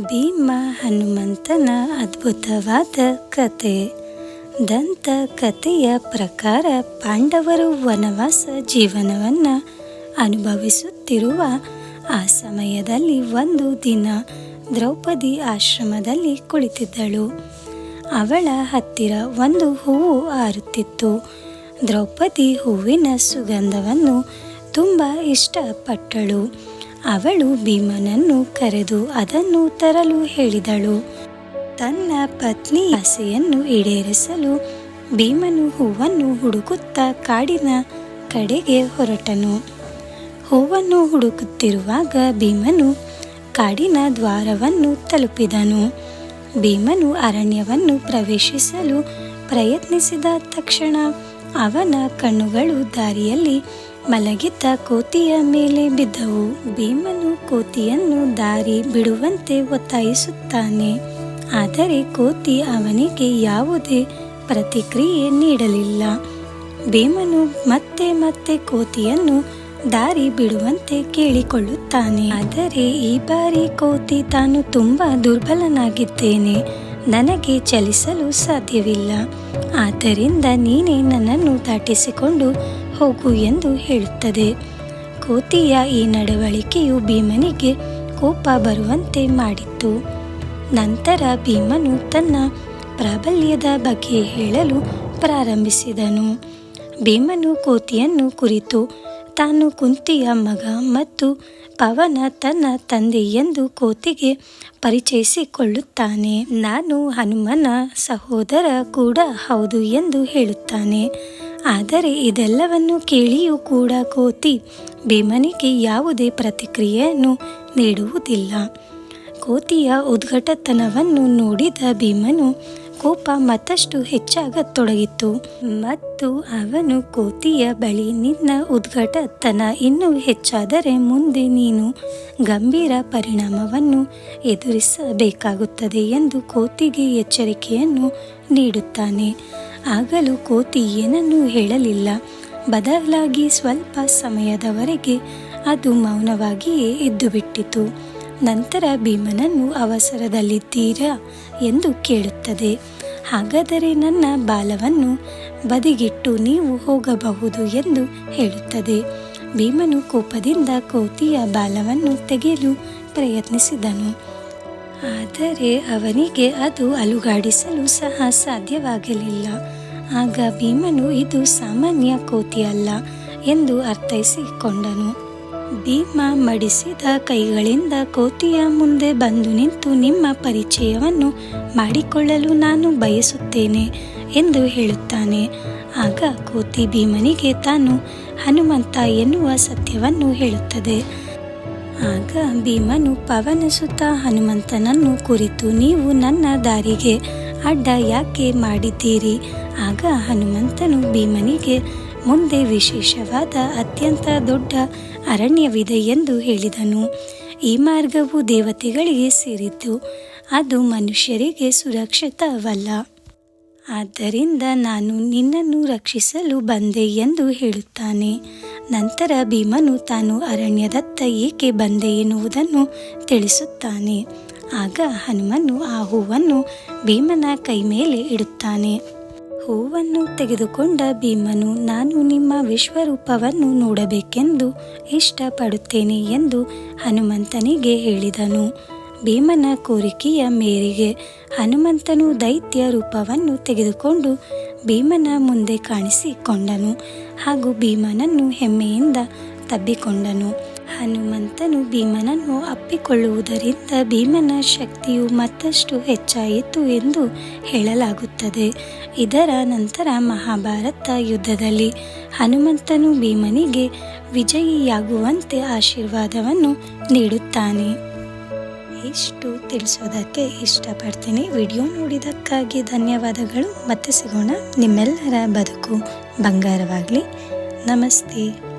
ಭೀಮ ಹನುಮಂತನ ಅದ್ಭುತವಾದ ಕತೆ. ದಂತ ಕಥೆಯ ಪ್ರಕಾರ ಪಾಂಡವರು ವನವಾಸ ಜೀವನವನ್ನು ಅನುಭವಿಸುತ್ತಿರುವ ಆ ಸಮಯದಲ್ಲಿ ಒಂದು ದಿನ ದ್ರೌಪದಿ ಆಶ್ರಮದಲ್ಲಿ ಕುಳಿತಿದ್ದಳು. ಅವಳ ಹತ್ತಿರ ಒಂದು ಹೂವು ಆರುತ್ತಿತ್ತು. ದ್ರೌಪದಿ ಹೂವಿನ ಸುಗಂಧವನ್ನು ತುಂಬ ಇಷ್ಟಪಟ್ಟಳು. ಅವಳು ಭೀಮನನ್ನು ಕರೆದು ಅದನ್ನು ತರಲು ಹೇಳಿದಳು. ತನ್ನ ಪತ್ನಿ ಆಸೆಯನ್ನು ಈಡೇರಿಸಲು ಭೀಮನು ಹೂವನ್ನು ಹುಡುಕುತ್ತಾ ಕಾಡಿನ ಕಡೆಗೆ ಹೊರಟನು. ಹೂವನ್ನು ಹುಡುಕುತ್ತಿರುವಾಗ ಭೀಮನು ಕಾಡಿನ ದ್ವಾರವನ್ನು ತಲುಪಿದನು. ಭೀಮನು ಅರಣ್ಯವನ್ನು ಪ್ರವೇಶಿಸಲು ಪ್ರಯತ್ನಿಸಿದ ತಕ್ಷಣ ಅವನ ಕಣ್ಣುಗಳು ದಾರಿಯಲ್ಲಿ ಮಲಗಿದ್ದ ಕೋತಿಯ ಮೇಲೆ ಬಿದ್ದವು. ಭೀಮನು ಕೋತಿಯನ್ನು ದಾರಿ ಬಿಡುವಂತೆ ಒತ್ತಾಯಿಸುತ್ತಾನೆ. ಆದರೆ ಕೋತಿ ಅವನಿಗೆ ಯಾವುದೇ ಪ್ರತಿಕ್ರಿಯೆ ನೀಡಲಿಲ್ಲ. ಭೀಮನು ಮತ್ತೆ ಮತ್ತೆ ಕೋತಿಯನ್ನು ದಾರಿ ಬಿಡುವಂತೆ ಕೇಳಿಕೊಳ್ಳುತ್ತಾನೆ. ಆದರೆ ಈ ಬಾರಿ ಕೋತಿ ತಾನು ತುಂಬ ದುರ್ಬಲನಾಗಿದ್ದೇನೆ. ನನಗೆ ಚಲಿಸಲು ಸಾಧ್ಯವಿಲ್ಲ. ಆದ್ದರಿಂದ ನೀನೇ ನನ್ನನ್ನು ದಾಟಿಸಿಕೊಂಡು ಹೋಗು ಎಂದು ಹೇಳುತ್ತದೆ. ಕೋತಿಯ ಈ ನಡವಳಿಕೆಯು ಭೀಮನಿಗೆ ಕೋಪ ಬರುವಂತೆ ಮಾಡಿತ್ತು. ನಂತರ ಭೀಮನು ತನ್ನ ಪ್ರಾಬಲ್ಯದ ಬಗ್ಗೆ ಹೇಳಲು ಪ್ರಾರಂಭಿಸಿದನು. ಭೀಮನು ಕೋತಿಯನ್ನು ಕುರಿತು ತಾನು ಕುಂತಿಯ ಮಗ ಮತ್ತು ಪವನ ತನ್ನ ತಂದೆ ಎಂದು ಕೋತಿಗೆ ಪರಿಚಯಿಸಿಕೊಳ್ಳುತ್ತಾನೆ. ನಾನು ಹನುಮನ ಸಹೋದರ ಕೂಡ ಹೌದು ಎಂದು ಹೇಳುತ್ತಾನೆ. ಆದರೆ ಇದೆಲ್ಲವನ್ನು ಕೇಳಿಯೂ ಕೂಡ ಕೋತಿ ಭೀಮನಿಗೆ ಯಾವುದೇ ಪ್ರತಿಕ್ರಿಯೆಯನ್ನು ನೀಡುವುದಿಲ್ಲ. ಕೋತಿಯ ಉದ್ಘಟತನವನ್ನು ನೋಡಿದ ಭೀಮನು ಕೋಪ ಮತ್ತಷ್ಟು ಹೆಚ್ಚಾಗತೊಡಗಿತು. ಮತ್ತು ಅವನು ಕೋತಿಯ ಬಳಿ ನಿನ್ನ ಉದ್ಘಟತನ ಇನ್ನೂ ಹೆಚ್ಚಾದರೆ ಮುಂದೆ ನೀನು ಗಂಭೀರ ಪರಿಣಾಮವನ್ನು ಎದುರಿಸಬೇಕಾಗುತ್ತದೆ ಎಂದು ಕೋತಿಗೆ ಎಚ್ಚರಿಕೆಯನ್ನು ನೀಡುತ್ತಾನೆ. ಆಗಲೂ ಕೋತಿ ಏನನ್ನೂ ಹೇಳಲಿಲ್ಲ. ಬದಲಾಗಿ ಸ್ವಲ್ಪ ಸಮಯದವರೆಗೆ ಅದು ಮೌನವಾಗಿಯೇ ಇದ್ದುಬಿಟ್ಟಿತು ನಂತರ ಭೀಮನನ್ನು ಅವಸರದಲ್ಲಿದ್ದೀರಾ ಎಂದು ಕೇಳುತ್ತದೆ. ಹಾಗಾದರೆ ನನ್ನ ಬಾಲವನ್ನು ಬದಿಗಿಟ್ಟು ನೀವು ಹೋಗಬಹುದು ಎಂದು ಹೇಳುತ್ತದೆ. ಭೀಮನು ಕೋಪದಿಂದ ಕೋತಿಯ ಬಾಲವನ್ನು ತೆಗೆಯಲು ಪ್ರಯತ್ನಿಸಿದನು. ಆದರೆ ಅವನಿಗೆ ಅದು ಅಲುಗಾಡಿಸಲು ಸಹ ಸಾಧ್ಯವಾಗಲಿಲ್ಲ. ಆಗ ಭೀಮನು, ಇದು ಸಾಮಾನ್ಯ ಕೋತಿಯಲ್ಲ ಎಂದು ಅರ್ಥೈಸಿಕೊಂಡನು. ಭೀಮ ಮಡಿಸಿದ ಕೈಗಳಿಂದ ಕೋತಿಯ ಮುಂದೆ ಬಂದು ನಿಂತು, ನಿಮ್ಮ ಪರಿಚಯವನ್ನು ಮಾಡಿಕೊಳ್ಳಲು ನಾನು ಬಯಸುತ್ತೇನೆ ಎಂದು ಹೇಳುತ್ತಾನೆ. ಆಗ ಕೋತಿ ಭೀಮನಿಗೆ, ತಾನು ಹನುಮಂತ ಎನ್ನುವ ಸತ್ಯವನ್ನು ಹೇಳುತ್ತದೆ. ಆಗ ಭೀಮನು ಪವನ ಸುತ್ತ ಹನುಮಂತನನ್ನು ಕುರಿತು, ನೀವು ನನ್ನ ದಾರಿಗೆ ಅಡ್ಡ ಯಾಕೆ ಮಾಡಿದ್ದೀರಿ? ಆಗ ಹನುಮಂತನು ಭೀಮನಿಗೆ, ಮುಂದೆ ವಿಶೇಷವಾದ ಅತ್ಯಂತ ದೊಡ್ಡ ಅರಣ್ಯವಿದೆ ಎಂದು ಹೇಳಿದನು. ಈ ಮಾರ್ಗವು ದೇವತೆಗಳಿಗೆ ಸೇರಿದ್ದು, ಅದು ಮನುಷ್ಯರಿಗೆ ಸುರಕ್ಷಿತವಲ್ಲ. ಆದ್ದರಿಂದ ನಾನು ನಿನ್ನನ್ನು ರಕ್ಷಿಸಲು ಬಂದೆ ಎಂದು ಹೇಳುತ್ತಾನೆ. ನಂತರ ಭೀಮನು ತಾನು ಅರಣ್ಯದತ್ತ ಏಕೆ ಬಂದೆ ಎನ್ನುವುದನ್ನು ತಿಳಿಸುತ್ತಾನೆ. ಆಗ ಹನುಮನು ಆ ಹೂವನ್ನು ಭೀಮನ ಕೈ ಮೇಲೆ ಇಡುತ್ತಾನೆ. ಹೂವನ್ನು ತೆಗೆದುಕೊಂಡ ಭೀಮನು, ನಾನು ನಿಮ್ಮ ವಿಶ್ವರೂಪವನ್ನು ನೋಡಬೇಕೆಂದು ಇಷ್ಟಪಡುತ್ತೇನೆ ಎಂದು ಹನುಮಂತನಿಗೆ ಹೇಳಿದನು. ಭೀಮನ ಕೋರಿಕೆಯ ಮೇರೆಗೆ ಹನುಮಂತನು ದೈತ್ಯ ರೂಪವನ್ನು ತೆಗೆದುಕೊಂಡು ಭೀಮನ ಮುಂದೆ ಕಾಣಿಸಿಕೊಂಡನು ಹಾಗೂ ಭೀಮನನ್ನು ಹೆಮ್ಮೆಯಿಂದ ತಬ್ಬಿಕೊಂಡನು. ಹನುಮಂತನು ಭೀಮನನ್ನು ಅಪ್ಪಿಕೊಳ್ಳುವುದರಿಂದ ಭೀಮನ ಶಕ್ತಿಯು ಮತ್ತಷ್ಟು ಹೆಚ್ಚಾಯಿತು ಎಂದು ಹೇಳಲಾಗುತ್ತದೆ. ಇದರ ನಂತರ ಮಹಾಭಾರತ ಯುದ್ಧದಲ್ಲಿ ಹನುಮಂತನು ಭೀಮನಿಗೆ ವಿಜಯಿಯಾಗುವಂತೆ ಆಶೀರ್ವಾದವನ್ನು ನೀಡುತ್ತಾನೆ. ಇಷ್ಟು ತಿಳಿಸೋದಕ್ಕೆ ಇಷ್ಟಪಡ್ತೀನಿ. ವಿಡಿಯೋ ನೋಡಿದ್ದಕ್ಕಾಗಿ ಧನ್ಯವಾದಗಳು. ಮತ್ತೆ ಸಿಗೋಣ. ನಿಮ್ಮೆಲ್ಲರ ಬದುಕು ಬಂಗಾರವಾಗಲಿ. ನಮಸ್ತೆ.